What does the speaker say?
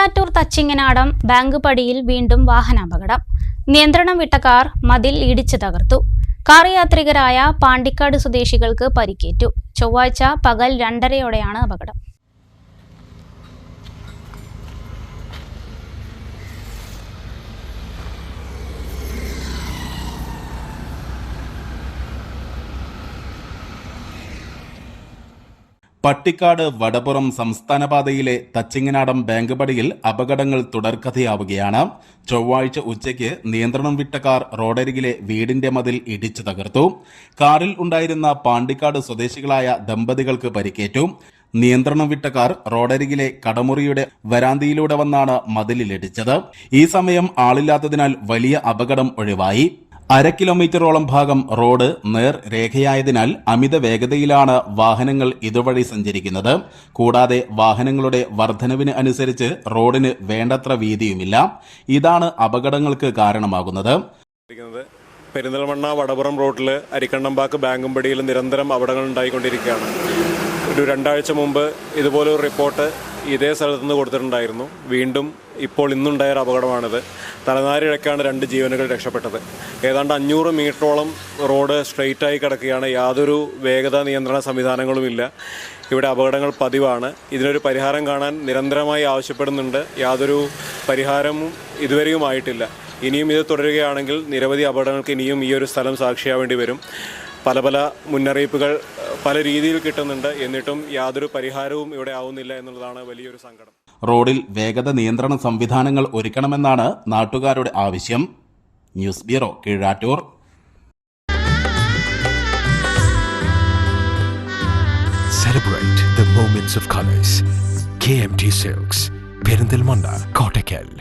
Keezhattoor Thachinganadam bank പടിയിൽ വീണ്ടും വാഹനാപകടം. നിയന്ത്രണം വിട്ട കാർ മതിൽ ഇടിച്ചു തകർത്തു. കാർ യാത്രികരായ പാണ്ടിക്കാട് സ്വദേശികൾക്ക് പരിക്കേറ്റു. ചൊവ്വാഴ്ച പകൽ രണ്ടരയോടെയാണ് അപകടം. പട്ടിക്കാട് വടപുറം സംസ്ഥാന പാതയിലെ തച്ചിങ്ങനാടം ബാങ്ക് പടിയിൽ അപകടങ്ങൾ തുടർക്കഥയാവുകയാണ്. ചൊവ്വാഴ്ച ഉച്ചയ്ക്ക് നിയന്ത്രണം വിട്ട കാർ റോഡരികിലെ വീടിന്റെ മതിൽ ഇടിച്ചു തകർത്തു. കാറിൽ ഉണ്ടായിരുന്ന പാണ്ടിക്കാട് സ്വദേശികളായ ദമ്പതികൾക്ക് പരിക്കേറ്റു. നിയന്ത്രണം വിട്ട കാർ റോഡരികിലെ കടമുറിയുടെ വരാന്തിയിലൂടെ വന്നാണ് മതിലിലിടിച്ചത് ഈ സമയം ആളില്ലാത്തതിനാൽ വലിയ അപകടം ഒഴിവായി. അര കിലോമീറ്ററോളം ഭാഗം റോഡ് നേർ രേഖയായതിനാൽ അമിത വേഗതയിലാണ് വാഹനങ്ങൾ ഇതുവഴി സഞ്ചരിക്കുന്നത്. കൂടാതെ വാഹനങ്ങളുടെ വർധനവിന് അനുസരിച്ച് റോഡിന് വേണ്ടത്ര വീതിയുമില്ല. ഇതാണ് അപകടങ്ങൾക്ക് കാരണമാകുന്നത്. പെരിന്തൽമണ്ണ വടപുറം റോഡിൽ അരിക്കണ്ണമ്പാക്ക് ബാങ്കുംപടിയിൽ നിരന്തരം അപകടങ്ങൾ ഉണ്ടായിക്കൊണ്ടിരിക്കുകയാണ്. ഒരു രണ്ടാഴ്ച മുമ്പ് ഇതുപോലൊരു റിപ്പോർട്ട് ഇതേ സ്ഥലത്ത് നിന്ന് കൊടുത്തിട്ടുണ്ടായിരുന്നു. വീണ്ടും ഇപ്പോൾ ഇന്നുണ്ടായ ഒരു അപകടമാണിത്. തലനാരിഴക്കാണ് രണ്ട് ജീവനുകൾ രക്ഷപ്പെട്ടത്. ഏതാണ്ട് അഞ്ഞൂറ് മീറ്ററോളം റോഡ് സ്ട്രെയിറ്റായി കിടക്കുകയാണ്. യാതൊരു വേഗത നിയന്ത്രണ സംവിധാനങ്ങളുമില്ല. ഇവിടെ അപകടങ്ങൾ പതിവാണ്. ഇതിനൊരു പരിഹാരം കാണാൻ നിരന്തരമായി ആവശ്യപ്പെടുന്നുണ്ട്. യാതൊരു പരിഹാരവും ഇതുവരെയും ആയിട്ടില്ല ഇനിയും ഇത് തുടരുകയാണെങ്കിൽ നിരവധി അപകടങ്ങൾക്ക് ഇനിയും ഈ ഒരു സ്ഥലം സാക്ഷിയാവേണ്ടി വരും. പല പല മുന്നറിയിപ്പുകൾ പല രീതിയിൽ കിട്ടുന്നുണ്ട്. എന്നിട്ടും യാതൊരു പരിഹാരവും ഇവിടെ ആവുന്നില്ല എന്നുള്ളതാണ് വലിയൊരു സങ്കടം. റോഡിൽ വേഗത നിയന്ത്രണ സംവിധാനങ്ങൾ ഒരുക്കണമെന്നാണ് നാട്ടുകാരുടെ ആവശ്യം news bureau Keezhattoor Celebrate the moments of colors. KMT Silks, Perindalmanda, Kottakkal.